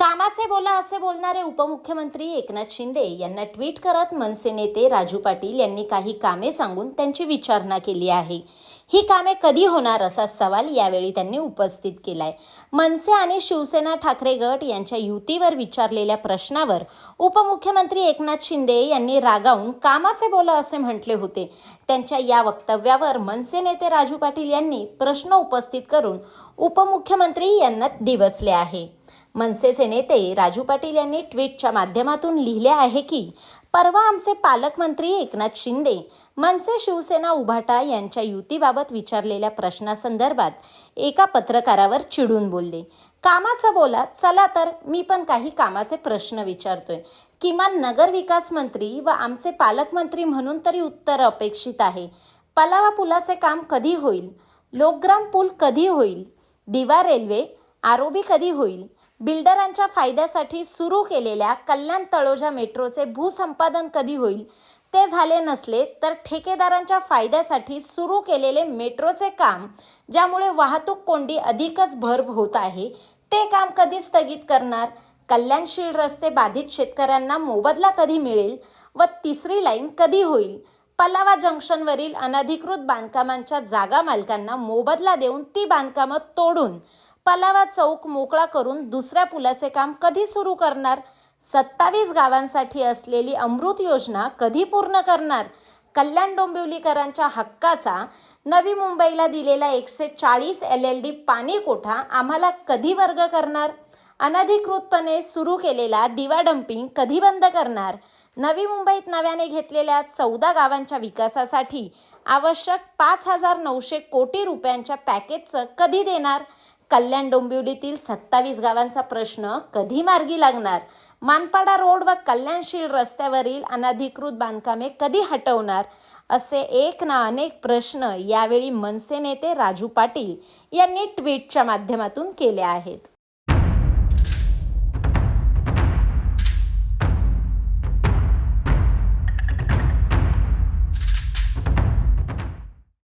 कामाचे बोला असे बोलणारे उपमुख्यमंत्री एकनाथ शिंदे यांना ट्विट करत मनसे नेते राजू पाटील यांनी काही कामे सांगून त्यांची विचारणा केली आहे. ही कामे कधी होणार असा सवाल यावेळी त्यांनी उपस्थित केलाय. मनसे आणि शिवसेना ठाकरे गट यांच्या युतीवर विचारलेल्या प्रश्नावर उपमुख्यमंत्री एकनाथ शिंदे यांनी रागावून कामाचे बोला असे म्हटले होते. त्यांच्या या वक्तव्यावर मनसे नेते राजू पाटील यांनी प्रश्न उपस्थित करून उपमुख्यमंत्री यांना दिवसले आहे. मनसेचे नेते राजू पाटील यांनी ट्विटच्या माध्यमातून लिहिले आहे की परवा आमचे पालकमंत्री एकनाथ शिंदे मनसे शिवसेना उभाटा यांच्या युतीबाबत विचारलेल्या प्रश्नासंदर्भात एका पत्रकारावर चिडून बोलले. कामाचं बोला चला तर मी पण काही कामाचे प्रश्न विचारतोय. किमान नगरविकास मंत्री व आमचे पालकमंत्री म्हणून तरी उत्तर अपेक्षित आहे. पलावा पुलाचे काम कधी होईल? लोकग्राम पूल कधी होईल? दिवा रेल्वे आरोबी कधी होईल? बिल्डरांच्या फायद्यासाठी सुरू केलेल्या कल्याण तळोजा मेट्रोचे भूसंपादन कधी होईल ते झाले नसले तर ठेकेदारांच्या फायद्यासाठी सुरू केलेले मेट्रोचे काम ज्यामुळे वाहतूक कोंडी अधिकच भर होत आहे ते काम कधी स्थगित करणार? कल्याणशील रस्ते बाधित शेतकऱ्यांना मोबदला कधी मिळेल व तिसरी लाईन कधी होईल? पलावा जंक्शनवरील अनधिकृत बांधकामांच्या जागा मालकांना मोबदला देऊन ती बांधकामं तोडून पलावा चौक मोकळा करून दुसऱ्या पुलाचे काम कधी सुरू करणार? सत्तावीस गावांसाठी असलेली अमृत योजना कधी पूर्ण करणार? कल्याण डोंबिवलीकरांच्या हक्काचा नवी मुंबईला दिलेला एकशे चाळीस एल एल डी पाणी कोठा आम्हाला कधी वर्ग करणार? अनधिकृतपणे सुरू केलेला दिवा डम्पिंग कधी बंद करणार? नवी मुंबईत नव्याने घेतलेल्या चौदा गावांच्या विकासासाठी आवश्यक पाच हजार नऊशे कोटी रुपयांच्या पॅकेजचं कधी देणार? कल्याण डोंबिवलीतील सत्तावीस गावांचा प्रश्न कधी मार्गी लागणार? मानपाडा रोड व कल्याणशील रस्त्यावरील अनधिकृत बांधकामे कधी हटवणार? असे एक ना अनेक प्रश्न यावेळी मनसे नेते राजू पाटील यांनी ट्विटच्या माध्यमातून केले आहेत.